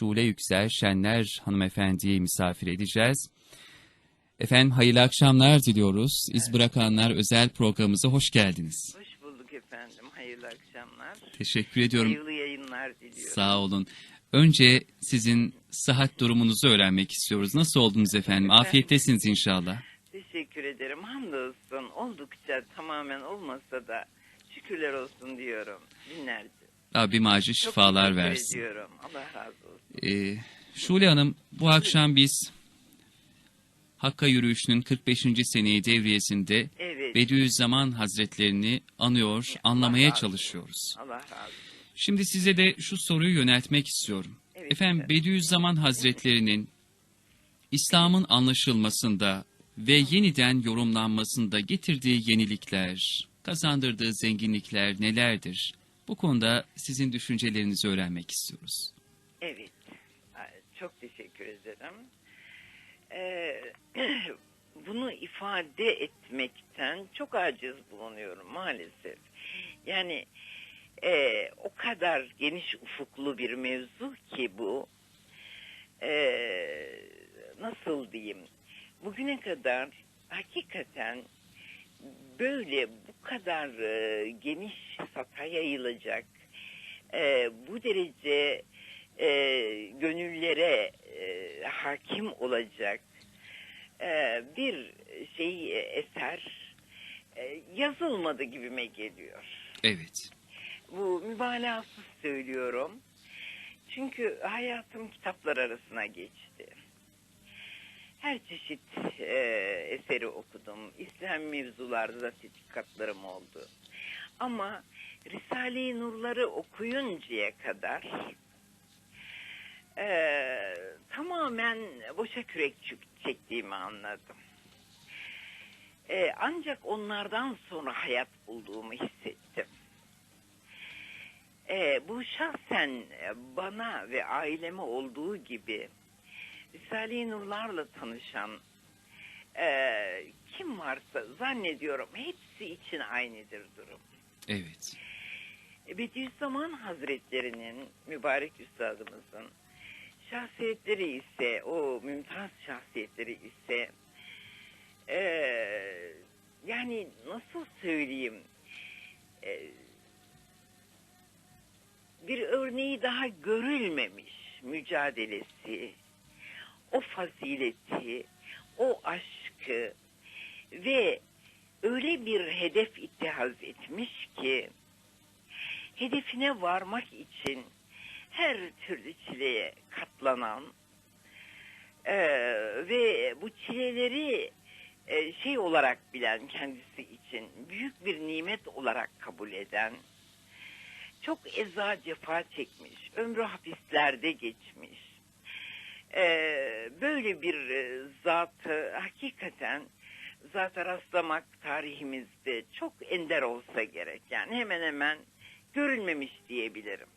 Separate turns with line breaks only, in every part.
Şule Yüksel Şenler hanımefendiyi misafir edeceğiz. Efendim hayırlı akşamlar diliyoruz. İz Bırakanlar özel programımıza hoş geldiniz.
Hoş bulduk efendim. Hayırlı akşamlar.
Teşekkür ediyorum.
Hayırlı yayınlar diliyorum.
Sağ olun. Önce sizin sıhhat durumunuzu öğrenmek istiyoruz. Nasıl oldunuz efendim? Afiyettesiniz inşallah.
Teşekkür ederim. Hamdolsun. Oldukça tamamen olmasa da şükürler olsun diyorum. Binlerce.
Rabbim acil şifalar versin.
ediyorum. Allah razı olsun.
Ee, Şule Hanım bu akşam biz Hakka yürüyüşünün 45. seneyi devriyesinde
Evet.
Bediüzzaman Hazretlerini anıyor, anlamaya
razı
çalışıyoruz.
Allah razı olsun.
Şimdi size de şu soruyu yöneltmek istiyorum.
Evet,
Efendim
efendim.
Bediüzzaman Hazretlerinin İslam'ın anlaşılmasında ve yeniden yorumlanmasında getirdiği yenilikler, kazandırdığı zenginlikler nelerdir? Bu konuda sizin düşüncelerinizi öğrenmek istiyoruz.
Evet. Çok teşekkür ederim. Ee, bunu ifade etmekten çok aciz bulunuyorum maalesef. Yani e, o kadar geniş ufuklu bir mevzu ki bu. Ee, nasıl diyeyim? Bugüne kadar hakikaten böyle bu kadar e, geniş sata yayılacak, e, bu derece e, gönüllere e, hakim olacak e, bir şey e, eser e, yazılmadı gibime geliyor.
Evet,
Bu mübalağasız söylüyorum. Çünkü hayatım kitaplar arasına geçti. Her çeşit e, eseri okudum. İslam mevzularda da tetkikatlarım oldu. Ama Risale-i Nurları okuyuncaya kadar e, tamamen boşa kürek çektiğimi anladım. E, ancak onlardan sonra hayat bulduğumu hissettim. E, bu şahsen bana ve aileme olduğu gibi Risale-i Nurlarla tanışan e, kim varsa zannediyorum hepsi için aynıdır durum.
evet,
E, Bediüzzaman Hazretlerinin, mübarek üstadımızın şahsiyetleri ise, o mümtaz şahsiyetleri ise e, yani nasıl söyleyeyim e, bir örneği daha görülmemiş mücadelesi, o fazileti, o aşkı ve öyle bir hedef ittihaz etmiş ki hedefine varmak için her türlü çileye katlanan eee, ve bu çileleri eee, şey olarak bilen kendisi için büyük bir nimet olarak kabul eden çok eza cefa çekmiş, ömrü hapislerde geçmiş. Eee, böyle bir e, zatı hakikaten zata rastlamak tarihimizde çok ender olsa gerek. Yani hemen hemen görülmemiş diyebilirim.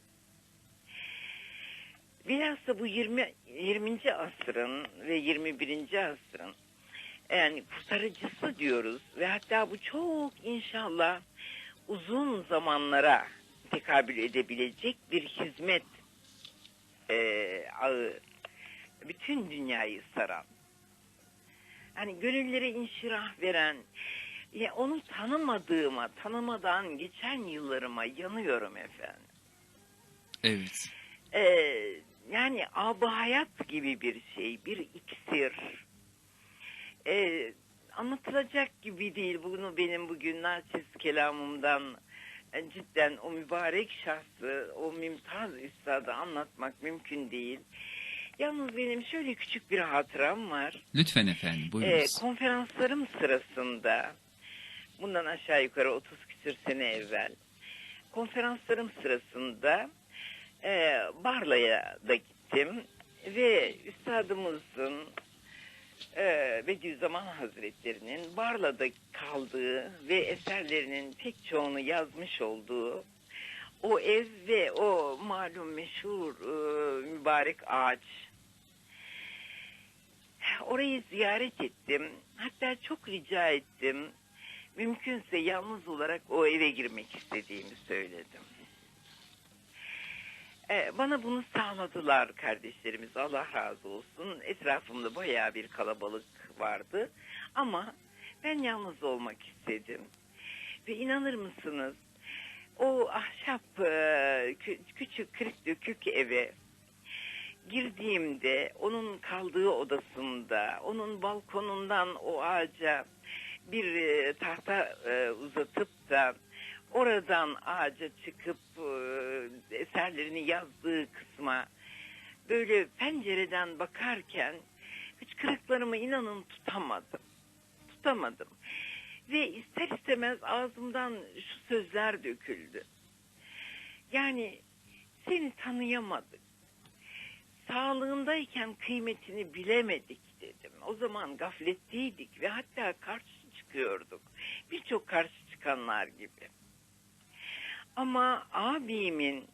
Bilhassa bu 20, 20. asrın ve 21. asrın yani kurtarıcısı diyoruz ve hatta bu çok inşallah uzun zamanlara tekabül edebilecek bir hizmet eee, ağı bütün dünyayı saran hani gönüllere inşirah veren ya onu tanımadığıma tanımadan geçen yıllarıma yanıyorum efendim.
evet,
Ee, yani ab hayat gibi bir şey, bir iksir. Ee, anlatılacak gibi değil. Bunu benim bugün naçiz kelamımdan e, cidden o mübarek şahsı, o mümtaz üstadı anlatmak mümkün değil. Yalnız benim şöyle küçük bir hatıram var.
lütfen efendim
Ee,
buyurunuz.
konferanslarım sırasında bundan aşağı yukarı 30 küsür sene evvel konferanslarım sırasında e, Barla'ya da gittim ve üstadımızın e, Bediüzzaman Hazretleri'nin Barla'da kaldığı ve eserlerinin pek çoğunu yazmış olduğu o ev ve o malum meşhur e, mübarek ağaç Orayı ziyaret ettim. Hatta çok rica ettim. Mümkünse yalnız olarak o eve girmek istediğimi söyledim. E, bana bunu sağladılar kardeşlerimiz. Allah razı olsun. Etrafımda bayağı bir kalabalık vardı. Ama ben yalnız olmak istedim. Ve inanır mısınız? O ahşap e, kü- küçük kırık dökük eve girdiğimde onun kaldığı odasında, onun balkonundan o ağaca bir e, tahta e, uzatıp da oradan ağaca çıkıp eserlerini yazdığı kısma böyle pencereden bakarken hıçkırıklarımı inanın tutamadım. Tutamadım. Ve ister istemez ağzımdan şu sözler döküldü. Yani seni tanıyamadık. Sağlığındayken kıymetini bilemedik dedim. O zaman gafletteydik ve hatta karşı çıkıyorduk. Birçok karşı çıkanlar gibi. Ama abimin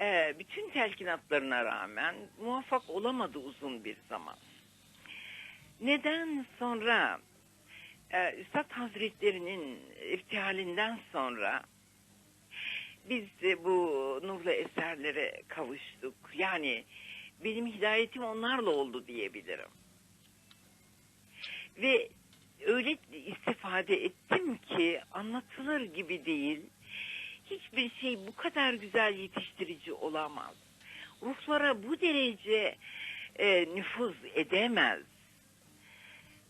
e, bütün telkinatlarına rağmen muvaffak olamadı uzun bir zaman. Neden sonra e, Üstad Hazretlerinin iftihalinden sonra biz de bu nurlu eserlere kavuştuk. Yani benim hidayetim onlarla oldu diyebilirim. Ve öyle istifade ettim ki anlatılır gibi değil. Hiçbir şey bu kadar güzel yetiştirici olamaz. Ruhlara bu derece e, nüfuz edemez.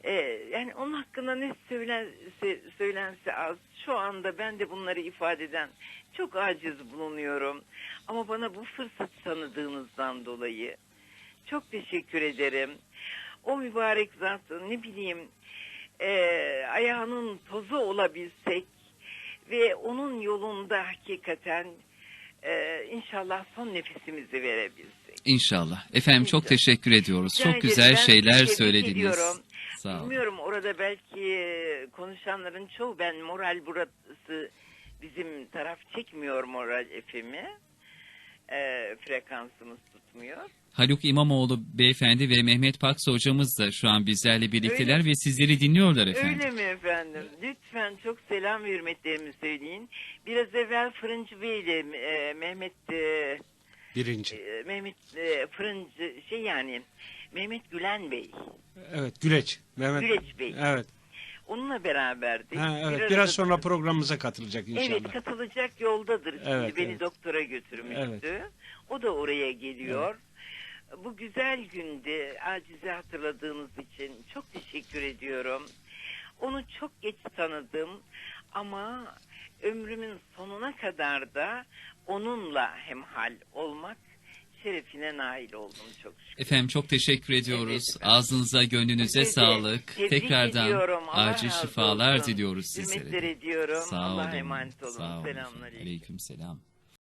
E, yani onun hakkında ne söylense, söylense az. Şu anda ben de bunları ifade eden çok aciz bulunuyorum. Ama bana bu fırsat tanıdığınızdan dolayı çok teşekkür ederim. O mübarek zatın ne bileyim e, ayağının tozu olabilsek ve onun yolunda hakikaten e, inşallah son nefesimizi verebilsek.
İnşallah. Efendim çok teşekkür ediyoruz.
Rica
Çok güzel şeyler söylediniz.
ediyorum.
Sağ olun.
Bilmiyorum orada belki e, konuşanların çoğu ben moral burası bizim taraf çekmiyor moral FM'i. E, frekansımız tutmuyor.
Haluk İmamoğlu beyefendi ve Mehmet Paksa hocamız da şu an bizlerle birlikteler
Öyle.
ve sizleri dinliyorlar efendim.
Öyle mi efendim? Lütfen çok selam ve hürmetlerimi söyleyin. Biraz evvel Fırıncı Bey ile e, Mehmet e,
Birinci.
e, Mehmet e, Fırıncı şey yani Mehmet Gülen Bey,
Evet Güleç. Mehmet.
Güleç Bey.
Evet.
Onunla beraberdik.
Ha, evet.
arada
Biraz sonra programımıza katılacak inşallah.
Evet katılacak yoldadır. Şimdi
Evet,
beni
evet.
doktora götürmüştü. O da oraya geliyor. Bu güzel günde acize hatırladığınız için çok teşekkür ediyorum. Onu çok geç tanıdım ama ömrümün sonuna kadar da onunla hemhal olmak şerefine nail oldum çok şükür.
Efendim çok teşekkür ediyoruz.
Evet efendim.
Ağzınıza, gönlünüze
Size
sağlık. Tekrardan
ediyorum. Allah
acil şifalar
olsun.
diliyoruz sizlere.
Hürmetler ediyorum.
Sağ
Allah'a
olun.
emanet olun.
Sağ olun.
Selamünaleyküm.
Aleyküm selam.